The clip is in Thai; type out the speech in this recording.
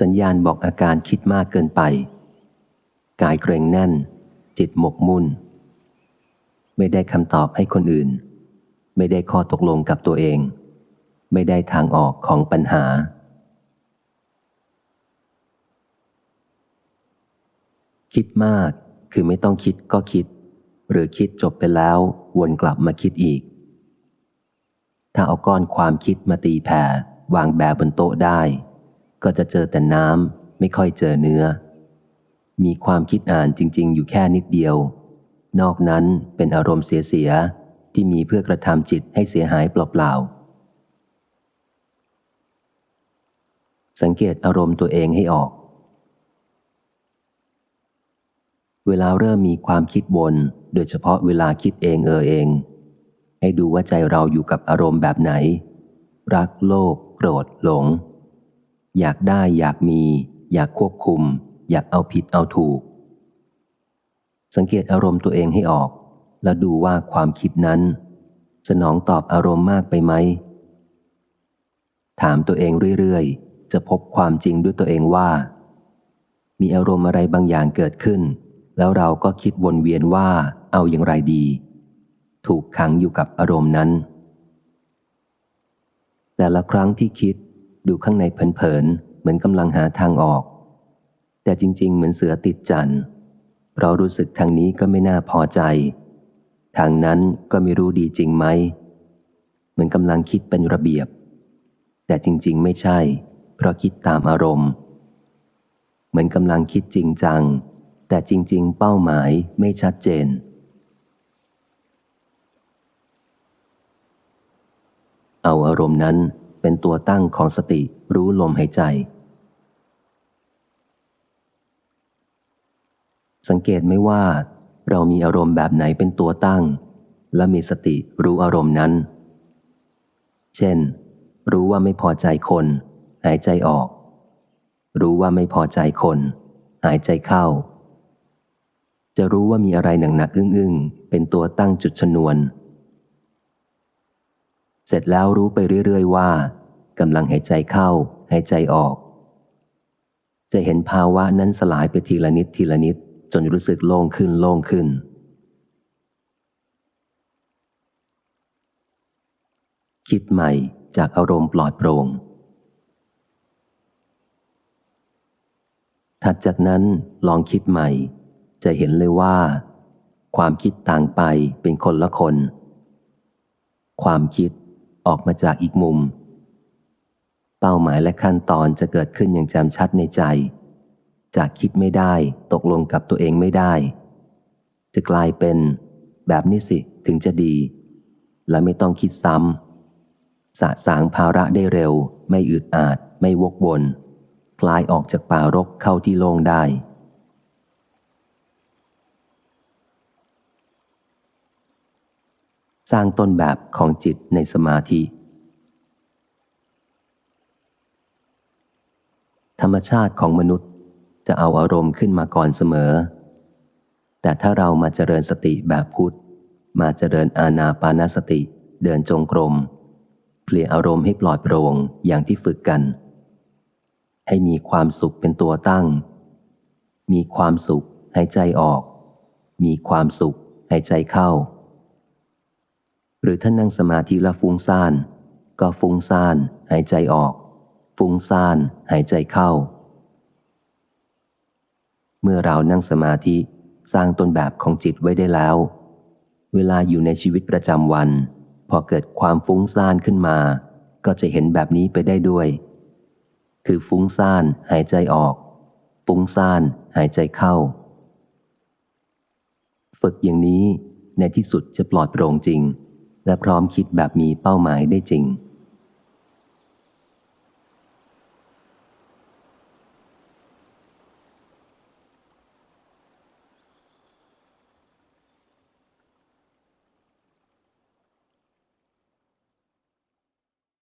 สัญญาณบอกอาการคิดมากเกินไป กายเกรงแน่น จิตหมกมุ่น ไม่ได้คำตอบให้คนอื่น ไม่ได้ข้อตกลงกับตัวเอง ไม่ได้ทางออกของปัญหา คิดมากคือไม่ต้องคิดก็คิด หรือคิดจบไปแล้ววนกลับมาคิดอีก ถ้าเอาก้อนความคิดมาตีแผ่วางแบบบนโต๊ะได้ ก็จะเจอแต่น้ำไม่ค่อยเจอเนื้อ มีความคิดอ่านจริง ๆ อยู่แค่นิดเดียว นอกนั้นเป็นอารมณ์เสียๆที่มีเพื่อกระทำจิตให้เสียหายเปล่าๆสังเกตอารมณ์ตัวเองให้ออก เวลาเริ่มมีความคิดวนโดยเฉพาะเวลาคิดเองเออเอง ให้ดูว่าใจเราอยู่กับอารมณ์แบบไหน รักโลภโกรธหลง อยากได้อยากมี อยากควบคุม อยากเอาผิดเอาถูก สังเกตอารมณ์ตัวเองให้ออก แล้วดูว่าความคิดนั้น สนองตอบอารมณ์มากไปไหม ถามตัวเองเรื่อยๆ จะพบความจริงด้วยตัวเองว่า มีอารมณ์อะไรบางอย่างเกิดขึ้น แล้วเราก็คิดวนเวียนว่าเอาอย่างไรดี ถูกขังอยู่กับอารมณ์นั้น แต่ละครั้งที่คิด ดูข้างในเผินๆเหมือนกำลังหาทางออก แต่จริง ๆ เหมือนเสือติดจันเรารู้สึกทางนี้ก็ไม่น่าพอใจ ทางนั้นก็ไม่รู้ดีจริงไหมเหมือนกำลังคิดเป็นระเบียบ แต่จริง ๆ ไม่ใช่ เพราะคิดตามอารมณ์ เหมือนกำลังคิดจริงจัง แต่จริง ๆ เป้าหมายไม่ชัดเจนเอาอารมณ์นั้น เป็นตัวตั้งของสติรู้ลมหายใจ สังเกตไม่ว่า เรามีอารมณ์แบบไหนเป็นตัวตั้ง และมีสติรู้อารมณ์นั้น เช่น รู้ว่าไม่พอใจคน หายใจออก รู้ว่าไม่พอใจคน หายใจเข้า จะรู้ว่ามีอะไรหนักๆอึ้งๆเป็นตัวตั้งจุดชนวน เสร็จแล้วรู้ไปเรื่อยๆว่ากำลังหายใจเข้าหายใจออก จะเห็นภาวะนั้นสลายไปทีละนิดทีละนิดจนรู้สึกโล่งขึ้นโล่งขึ้น คิดใหม่จากอารมณ์ปลอดโปร่งถัดจากนั้นลองคิดใหม่ จะเห็นเลยว่า ความคิดต่างไปเป็นคนละคน ความคิด ออกมาจากอีกมุม เป้าหมายและขั้นตอนจะเกิดขึ้นอย่างแจ่มชัดในใจ จากคิดไม่ได้ตกลงกับตัวเองไม่ได้ จะกลายเป็น แบบนี้สิถึงจะดี และไม่ต้องคิดซ้ำสะสางภาระได้เร็ว ไม่อึดอาด ไม่วกวนคลายออกจากป่ารกเข้าที่โล่งได้ สร้างต้นแบบของจิตในสมาธิ ธรรมชาติของมนุษย์จะเอาอารมณ์ขึ้นมาก่อนเสมอ แต่ถ้าเรามาเจริญสติแบบพุทธ มาเจริญอาณาปานสติ เดินจงกรมเคลียอารมณ์ให้ปลอดโปร่งอย่างที่ฝึกกัน ให้มีความสุขเป็นตัวตั้ง มีความสุขหายใจออก มีความสุขหายใจเข้า หรือถ้านั่งสมาธิแล้วฟุ้งซ่าน ก็ฟุ้งซ่าน หายใจออก ฟุ้งซ่าน หายใจเข้า เมื่อเรานั่งสมาธิสร้างต้นแบบของจิตไว้ได้แล้ว เวลาอยู่ในชีวิตประจำวัน พอเกิดความฟุ้งซ่านขึ้นมา ก็จะเห็นแบบนี้ไปได้ด้วย คือฟุ้งซ่าน หายใจออก ฟุ้งซ่าน หายใจเข้า ฝึกอย่างนี้ในที่สุดจะปลอดโปร่งจริง และพร้อมคิดแบบมีเป้าหมายได้จริง